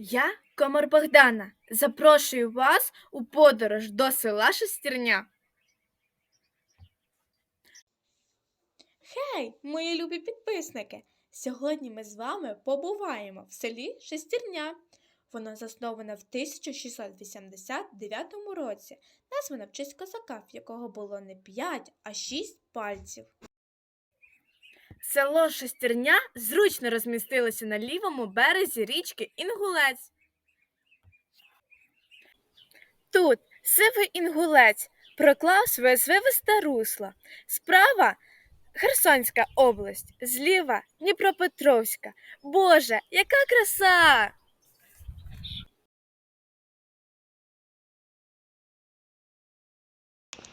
Я, Комар Богдана, запрошую вас у подорож до села Шестерня. Хей, мої любі підписники! Сьогодні ми з вами побуваємо в селі Шестерня. Воно засноване в 1689 році, назване в честь козака, в якого було не 5, а 6 пальців. Село Шестерня зручно розмістилося на лівому березі річки Інгулець. Тут сивий інгулець проклав своє звивисте русло. Справа Херсонська область, зліва Дніпропетровська. Боже, яка краса!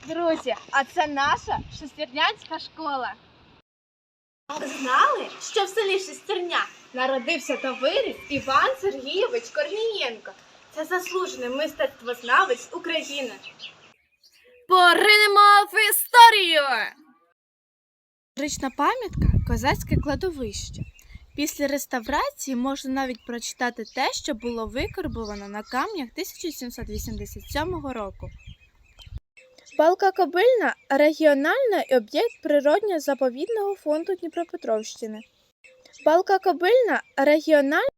Друзі, а це наша шестернянська школа. Знали, що в селі Шестерня народився та виріс Іван Сергійович Корнієнко. Це заслужений мистецтвознавець України. Поринемо в історію! Історична пам'ятка козацьке кладовище. Після реставрації можна навіть прочитати те, що було викарбовано на камнях 1787 року. Балка Кобильна регіональний об'єкт природньо заповідного фонду Дніпропетровщини. Балка Кобильна регіональний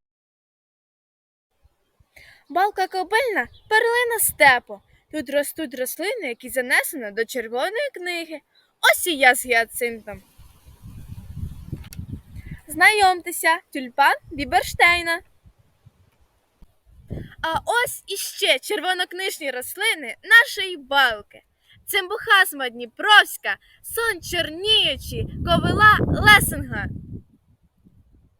Балка кобильна перлина степу. Тут ростуть рослини, які занесено до червоної книги. Ось і я з гіацинтом. Знайомтеся, тюльпан Біберштейна. А ось іще червонокнижні рослини нашої балки. Цимбухазма Дніпровська, сон чорніючі, ковила Лесинга.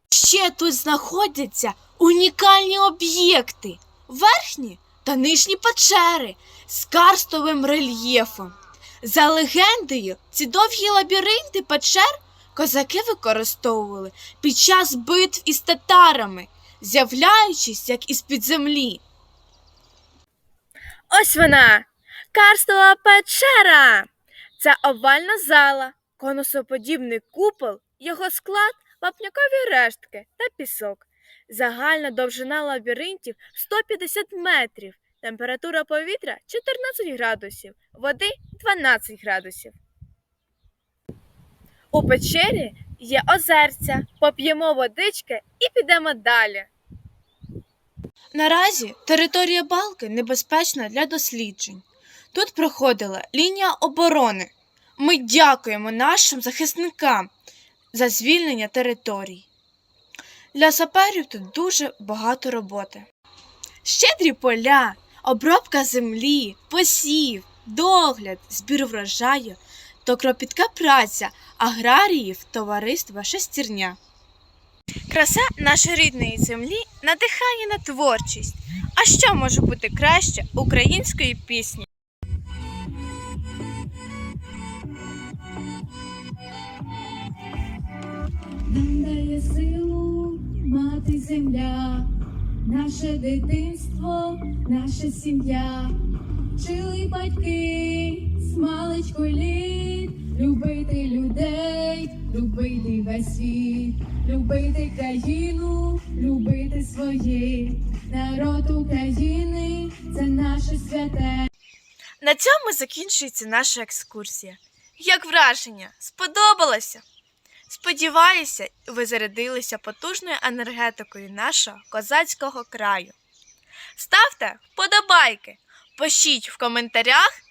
Ще тут знаходяться унікальні об'єкти, верхні та нижні печери з карстовим рельєфом. За легендою, ці довгі лабіринти печер козаки використовували під час битв із татарами, з'являючись як із-під землі. Ось вона, карстова печера. Це овальна зала, конусоподібний купол, його склад, вапнякові рештки та пісок. Загальна довжина лабіринтів 150 метрів, температура повітря 14 градусів, води 12 градусів. У печері є озерця, поп'ємо водички і підемо далі. Наразі територія балки небезпечна для досліджень. Тут проходила лінія оборони. Ми дякуємо нашим захисникам за звільнення територій. Для саперів тут дуже багато роботи. Щедрі поля, обробка землі, посів, догляд, збір врожаю то кропітка праця аграріїв товариства шестірня. Краса нашої рідної землі надихає на творчість. А що може бути краще української пісні? Нам дає силу мати земля, наше дитинство, наша сім'я, вчили батьки з маличку літ, любити людей, любити весь світ, любити країну, любити своє, народ України це наше святе. На цьому закінчується наша екскурсія. Як враження? Сподобалося? Сподіваюся, ви зарядилися потужною енергетикою нашого козацького краю. Ставте вподобайки, пишіть в коментарях.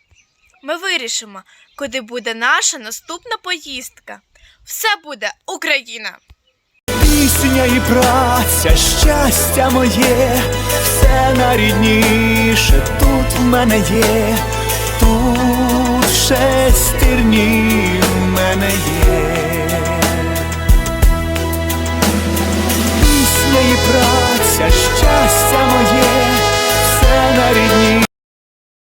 Ми вирішимо, куди буде наша наступна поїздка. Все буде Україна! Пісня і праця, щастя моє, все найрідніше тут в мене є, тут шестерні в мене є.